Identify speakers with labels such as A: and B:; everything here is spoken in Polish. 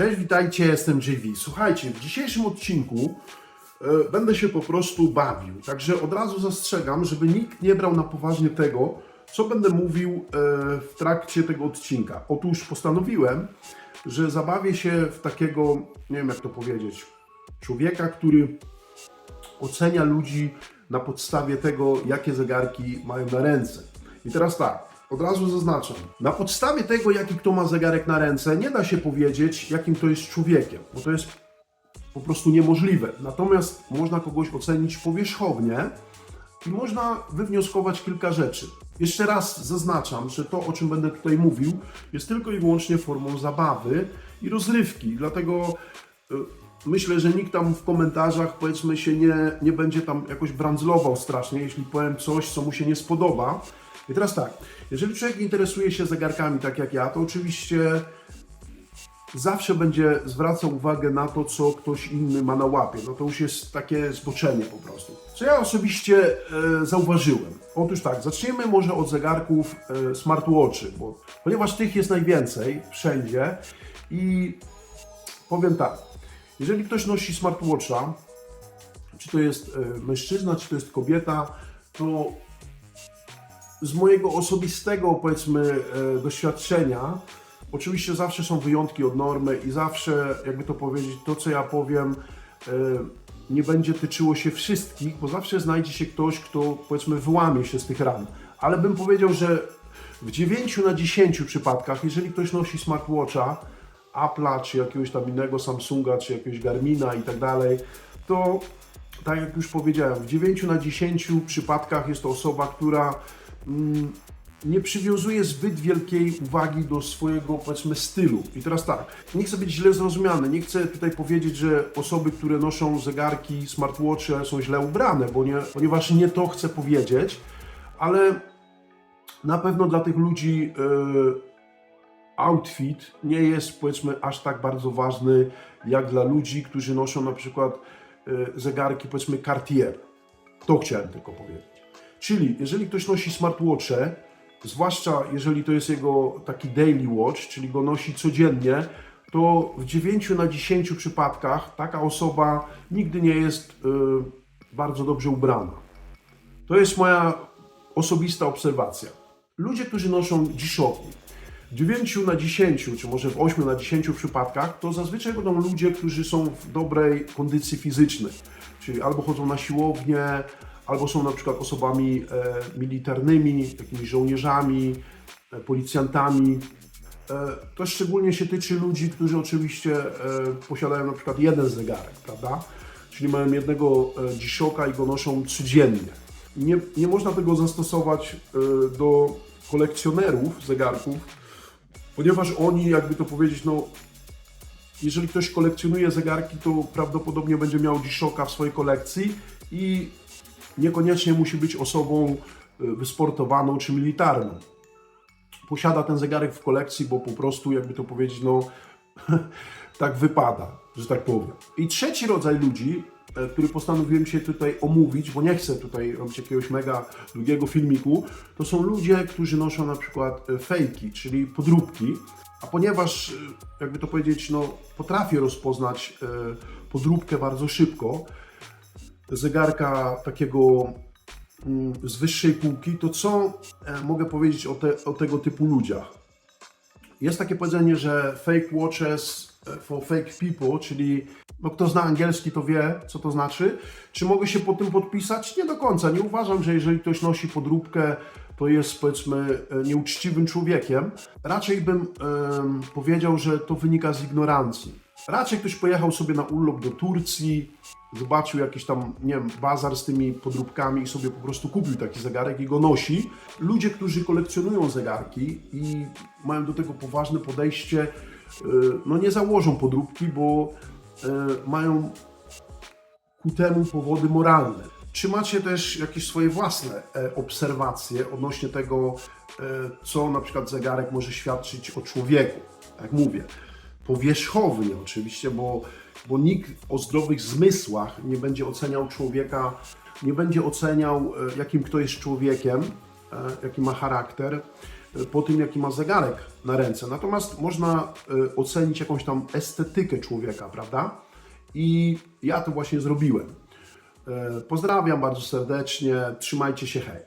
A: Cześć, witajcie, jestem JV. Słuchajcie, w dzisiejszym odcinku e, będę się po prostu bawił. Także od razu zastrzegam, żeby nikt nie brał na poważnie tego, co będę mówił e, w trakcie tego odcinka. Otóż postanowiłem, że zabawię się w takiego, nie wiem jak to powiedzieć, człowieka, który ocenia ludzi na podstawie tego, jakie zegarki mają na ręce. I teraz tak, od razu zaznaczam. Na podstawie tego, jaki kto ma zegarek na ręce, nie da się powiedzieć, jakim to jest człowiekiem, bo to jest po prostu niemożliwe. Natomiast można kogoś ocenić powierzchownie i można wywnioskować kilka rzeczy. Jeszcze raz zaznaczam, że to, o czym będę tutaj mówił, jest tylko i wyłącznie formą zabawy i rozrywki. Dlatego y, myślę, że nikt tam w komentarzach, powiedzmy, się nie, nie będzie tam jakoś brandzlował strasznie, jeśli powiem coś, co mu się nie spodoba. I teraz tak, jeżeli człowiek interesuje się zegarkami tak jak ja, to oczywiście zawsze będzie zwracał uwagę na to, co ktoś inny ma na łapie. No to już jest takie zboczenie po prostu. Co ja osobiście e, zauważyłem? Otóż tak, zaczniemy może od zegarków e, smartwatchy, bo, ponieważ tych jest najwięcej wszędzie i powiem tak, jeżeli ktoś nosi smartwatcha, czy to jest e, mężczyzna, czy to jest kobieta, to z mojego osobistego, powiedzmy, e, doświadczenia, oczywiście zawsze są wyjątki od normy i zawsze, jakby to powiedzieć, to co ja powiem, e, nie będzie tyczyło się wszystkich, bo zawsze znajdzie się ktoś, kto, powiedzmy, wyłamie się z tych ram. Ale bym powiedział, że w 9 na 10 przypadkach, jeżeli ktoś nosi smartwatcha, Apple'a, czy jakiegoś tam innego Samsunga, czy jakiegoś Garmina i tak dalej, to tak jak już powiedziałem, w 9 na 10 przypadkach jest to osoba, która nie przywiązuje zbyt wielkiej uwagi do swojego, powiedzmy, stylu. I teraz tak, nie chcę być źle zrozumiany, nie chcę tutaj powiedzieć, że osoby, które noszą zegarki, smartwatche są źle ubrane, bo nie, ponieważ nie to chcę powiedzieć, ale na pewno dla tych ludzi e, outfit nie jest, powiedzmy, aż tak bardzo ważny, jak dla ludzi, którzy noszą na przykład e, zegarki, powiedzmy, Cartier. To chciałem tylko powiedzieć. Czyli jeżeli ktoś nosi smartwatche, zwłaszcza jeżeli to jest jego taki daily watch, czyli go nosi codziennie, to w 9 na 10 przypadkach taka osoba nigdy nie jest y, bardzo dobrze ubrana. To jest moja osobista obserwacja. Ludzie, którzy noszą G-Shocki, w 9 na 10, czy może w 8 na 10 przypadkach, to zazwyczaj będą ludzie, którzy są w dobrej kondycji fizycznej. Czyli albo chodzą na siłownię, albo są na przykład osobami e, militarnymi, jakimiś żołnierzami, e, policjantami. E, to szczególnie się tyczy ludzi, którzy oczywiście posiadają na przykład jeden zegarek, prawda? Czyli mają jednego G-Shocka i go noszą codziennie. Nie, nie można tego zastosować do kolekcjonerów zegarków, ponieważ oni, jakby to powiedzieć, no jeżeli ktoś kolekcjonuje zegarki, to prawdopodobnie będzie miał G-Shocka w swojej kolekcji i niekoniecznie musi być osobą y, wysportowaną czy militarną. Posiada ten zegarek w kolekcji, bo po prostu, jakby to powiedzieć, no tak wypada, że tak powiem. I trzeci rodzaj ludzi, e, który postanowiłem się tutaj omówić, bo nie chcę tutaj robić jakiegoś mega długiego filmiku, to są ludzie, którzy noszą na przykład e, fejki, czyli podróbki, a ponieważ, e, jakby to powiedzieć, no potrafię rozpoznać e, podróbkę bardzo szybko, zegarka takiego mm, z wyższej półki, to co e, mogę powiedzieć o, te, o tego typu ludziach? Jest takie powiedzenie, że fake watches e, for fake people, czyli no kto zna angielski, to wie, co to znaczy. Czy mogę się pod tym podpisać? Nie do końca. Nie uważam, że jeżeli ktoś nosi podróbkę, to jest powiedzmy e, nieuczciwym człowiekiem. Raczej bym powiedział, że to wynika z ignorancji. Raczej ktoś pojechał sobie na urlop do Turcji, zobaczył jakiś tam, nie wiem, bazar z tymi podróbkami i sobie po prostu kupił taki zegarek i go nosi. Ludzie, którzy kolekcjonują zegarki i mają do tego poważne podejście, y, no nie założą podróbki, bo y, mają ku temu powody moralne. Czy macie też jakieś swoje własne e, obserwacje odnośnie tego, e, co na przykład zegarek może świadczyć o człowieku? Jak mówię, powierzchownie oczywiście, bo, bo nikt o zdrowych zmysłach nie będzie oceniał człowieka, nie będzie oceniał, e, jakim kto jest człowiekiem, e, jaki ma charakter, e, po tym, jaki ma zegarek na ręce. Natomiast można ocenić jakąś tam estetykę człowieka, prawda? I ja to właśnie zrobiłem. Pozdrawiam bardzo serdecznie, trzymajcie się, hej.